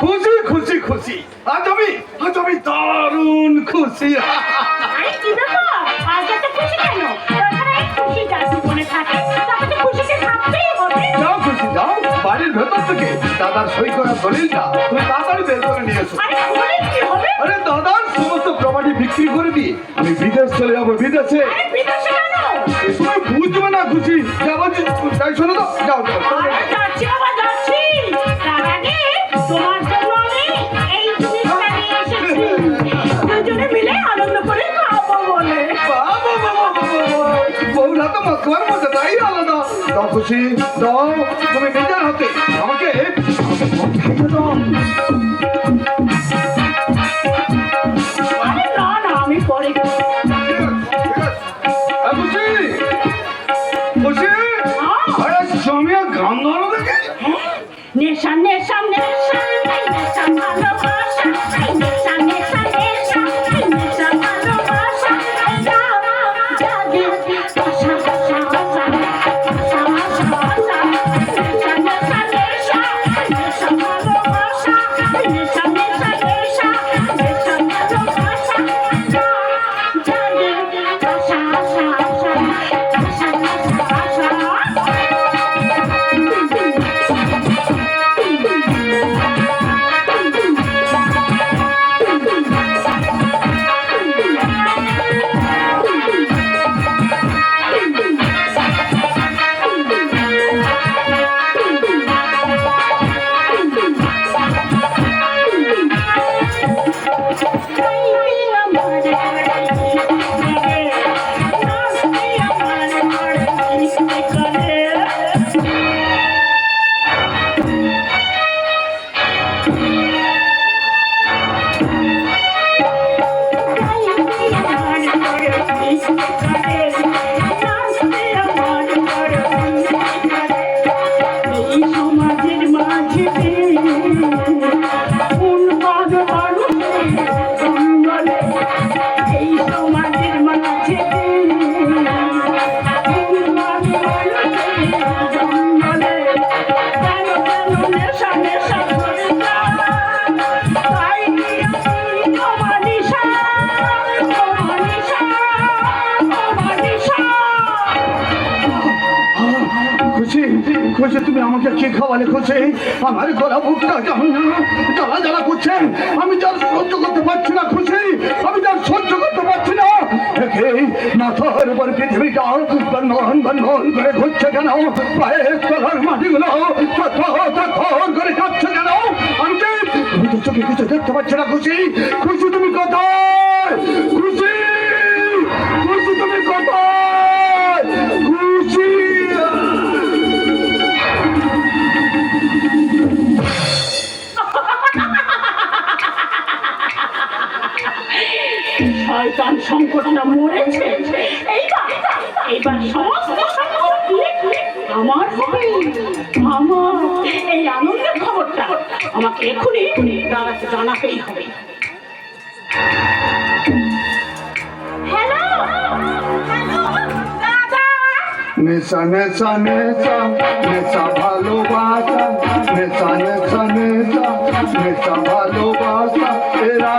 খুশি খুশি খুশি। আজ আমি আজ আমি দারুণ খুশি। আরে কি ব্যাপার? আজ এত খুশি কেন? তাছাড়া এই খুশিটা জীবনে থাকে? তাহলে তো থাকতেই হবে। যাও খুশি যাও। বাড়ির ভেতর থেকে দাদার সই করা দলিলটা তুমি তাড়াতাড়ি বের করে নিয়ে এসো। আরে দাদার সমস্ত প্রপার্টি বিক্রি করে আমি বিদেশ চলে যাব বিদেশে। তুমি বুঝবে না খুশি। যাব তাই শোনো তো যাও যাও। তাই আলাদা দাও খুশি দাও। তুমি নিজের হাতে আমাকে খুশি তুমি আমাকে কি খাওয়ালে খুশি আমার গলা বুকটা জ্বালা জ্বালা করছে। আমি যার সহ্য করতে পারছি না, খুশি। আমি যার সহ্য করতে পারছি না। করে কেন? আমি কিছু দেখতে না, খুশি। খুশি শয়তান সংকটটা মরেছে। এইবার এইবার সমস্ত সম্পত্তি আমার হবে। আমার এই আনন্দের খবরটা আমাকে এখনই দাদাকে জানাতেই হবে। হ্যালো হ্যালো দাদা? নেশা নেশা নেশা নেশা ভালোবাসা নেশা নেশা নেশা নেশা ভালোবাসা এরা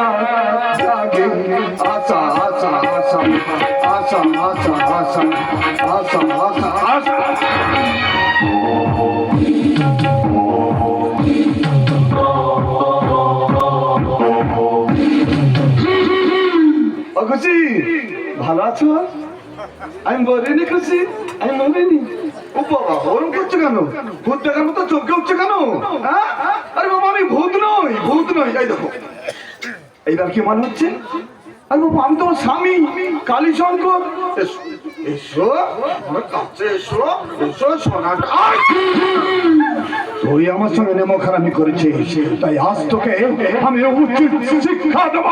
আশা আশা আশা আশা আশা আশা ভালো আছো? আমি বলিনি খুশি, আমি বলিনি। ও বাবা ওরম করছ কেন? ভূত দেখার মতো চমকে উঠছে কেন? হ্যাঁ? আরে বাবা, আমি ভূত নই ভূত নই। এই দেখো। এইবার কি মনে হচ্ছে? বাবা আমি তোমার স্বামী কালী শঙ্কর এসো এসো, আমার কাছে এসো এসো সোনাটা তুই আমার সঙ্গে নেমো খারামি করেছিস, তাই আজ তোকে আমি উচিত শিক্ষা দেবো।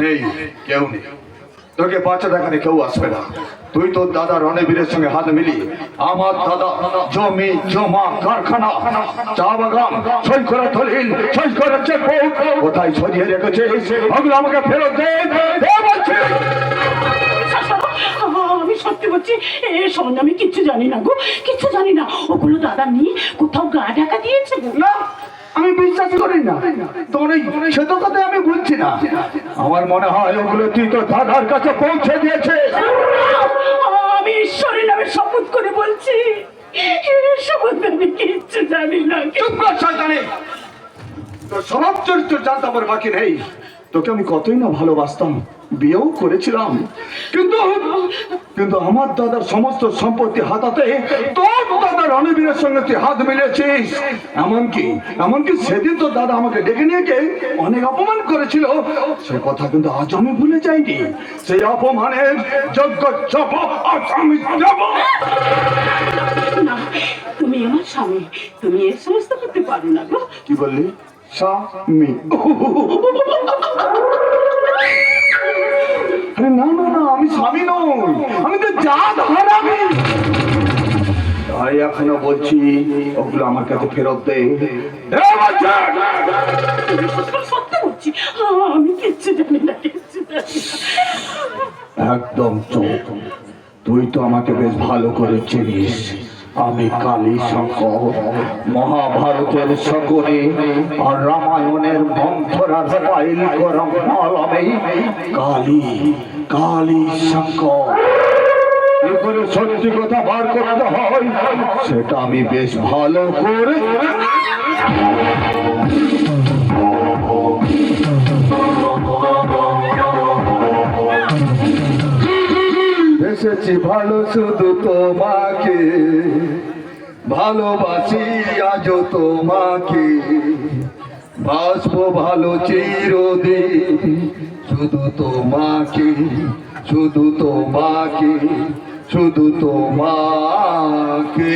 নেই, কেউ নেই। তোকে বাচ্চা দেখানে কেউ আসবে না। তুই তোর দাদা রণবীরের সঙ্গে হাত মিলি আমার দাদা জমি জমা কারখানা চা বাগান সই করে দলিল সই করে কোথায় সরিয়ে ওগুলো আমাকে ফেরত দে দে সত্যি বলছি এ সম্বন্ধে আমি কিচ্ছু জানি না গো কিচ্ছু জানি না। ওগুলো দাদা নিয়ে কোথাও গা ঢাকা দিয়েছে না আমি বিশ্বাস করি না। তোমার এই সেত কথা আমি বলছি না। আমার মনে হয় ওগুলো তুই তো দাদার কাছে পৌঁছে দিয়েছে করে বলছি এ সম্বন্ধে আমি কিচ্ছু জানি না। চুপ কর তোর স্বভাব চরিত্র জানতে আমার বাকি নেই। তোকে আমি কতই না ভালোবাসতাম বিয়েও করেছিলাম। কিন্তু কিন্তু আমার দাদার সমস্ত সম্পত্তি হাতাতে তোর দাদা রণবীরের সঙ্গে তুই হাত মিলেছিস এমনকি এমনকি সেদিন তো দাদা আমাকে ডেকে নিয়ে অনেক অপমান করেছিল। সে কথা কিন্তু আজ আমি ভুলে যাইনি। সেই অপমানের যোগ্য জবাব আজ আমি না তুমি আমার স্বামী। তুমি এই সমস্ত করতে পারো না গো। কি বললি? স্বামী আরে না না না আমি স্বামী নই। আমি তো জাত হারামি তাই এখনও বলছি ওগুলো আমার কাছে ফেরত দে। একদম চোখ। তুই তো আমাকে বেশ ভালো করে চিনিস। আমি কালী শঙ্কর মহাভারতের সকলে আর রামায়ণের মন্থরার পাইল গরম মলমে কালী কালী শঙ্কর। এরপরে সত্যি কথা বার করতে হয়, সেটা আমি বেশ ভালো করে এসেছি ভালো শুধু তোমাকে। ভালোবাসি আজ তোমাকে। বাসবো ভালো চিরদিন শুধু তোমাকে শুধু তোমাকে শুধু তোমাকে।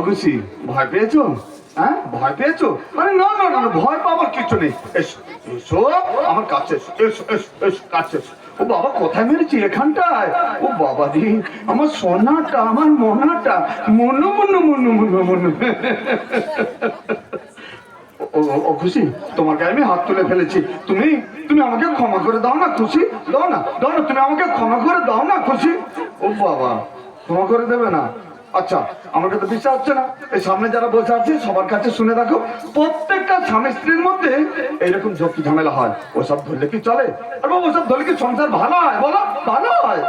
অগুসি ভয় পেয়েছ? হ্যাঁ? ভয় পেয়েছ? আরে না না না ভয় পাওয়ার কিছু নেই। এসো এসো, আমার কাছে এসো এসো এসো এসো, কাছে এসো। ও বাবা, কোথায় মেরেছি এখানটায়? ও বাবা দি আমার সোনাটা, আমার মনাটা, মনো মনো মনো মনো মনো। ও খুশি? গায়ে আমি হাত তুলে ফেলেছি। তুমি তুমি আমাকে ক্ষমা করে দাও না, খুশি? দাও না দাও না, তুমি আমাকে ক্ষমা করে দাও না, খুশি? ও বাবা, ক্ষমা করে দেবে না। আচ্ছা আমার কাছে বিশ্বাস হচ্ছে না। এই সামনে যারা বসে আছে সবার কাছে শুনে রাখো প্রত্যেকটা স্বামী স্ত্রীর মধ্যে এইরকম ঝক্কি ঝামেলা হয়। ওসব ধরলে কি চলে? আর বাবা ওসব ধরলে কি সংসার ভালো হয়? বলো ভালো হয়।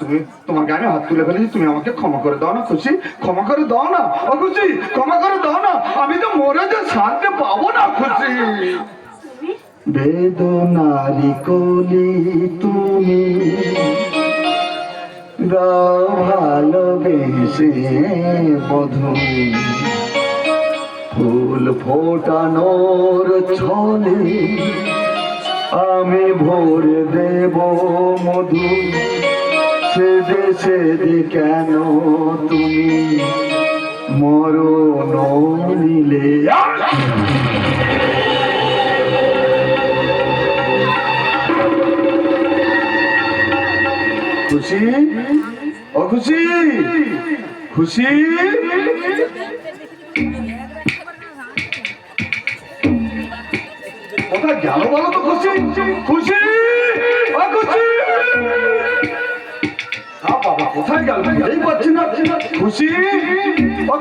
তুমি তোমার গায়ে হাত তুলে ফেলেছি তুমি আমাকে ক্ষমা করে দাও না খুশি? ক্ষমা করে দাও না। ও খুশি? ক্ষমা করে দাও না। আমি তো মরে যে শান্তি পাবো না খুশি? বেদনারি কলি তুমি ভালোবেসে বধু। ফুল ফোটানোর ছলে আমি ভরে দেব মধু। সেদে সেদে কেন তুমি মরণ নিলে? খুশি? ও খুশি? খুশি? কোথায় গেল বলো তো খুশি? খুশি? ও খুশি? কোথায় গেল? এই পাচ্ছি না। খুশি? ও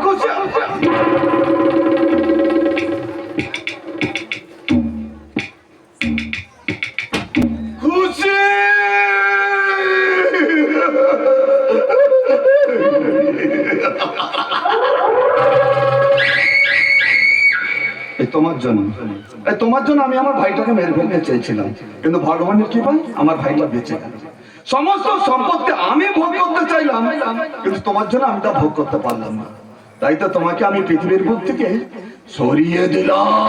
এই তোমার জন্য। এই তোমার জন্য আমি আমার ভাইটাকে মেরে ফেলতে চেয়েছিলাম। কিন্তু ভগবানের কি পাই আমার ভাইটা বেঁচে গেল। সমস্ত সম্পত্তি আমি ভোগ করতে চাইলাম, কিন্তু তোমার জন্য আমি তা ভোগ করতে পারলাম না। তাই তো তোমাকে আমি পৃথিবীর বুক থেকে সরিয়ে দিলাম।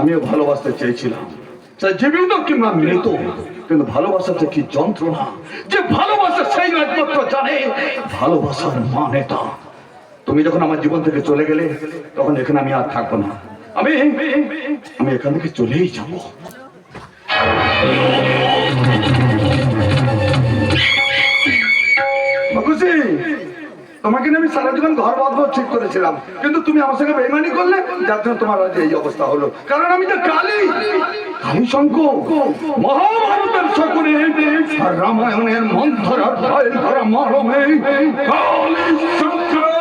আমিও ভালোবাসতে চেয়েছিলাম। জীবিত কিংবা মৃত। কিন্তু ভালোবাসা যে কি যন্ত্রণা? যে ভালোবাসা সেই একমাত্র জানে, ভালোবাসার মানে তা। তুমি যখন আমার জীবন থেকে চলে গেলে, তখন এখানে আমি আর থাকব না। আমি আমি এখান থেকে চলেই যাব। তোমাকে আমি সারা জীবন ঘর বাঁধবো, ঠিক করেছিলাম। কিন্তু তুমি আমার সঙ্গে বেমানি করলে, যার জন্য তোমার আজ এই অবস্থা হলো। কারণ আমি তো কালি। কালী শঙ্কর মহাভারতের সকলে রামায়ণের মন্থর মরমে। কালী শঙ্কর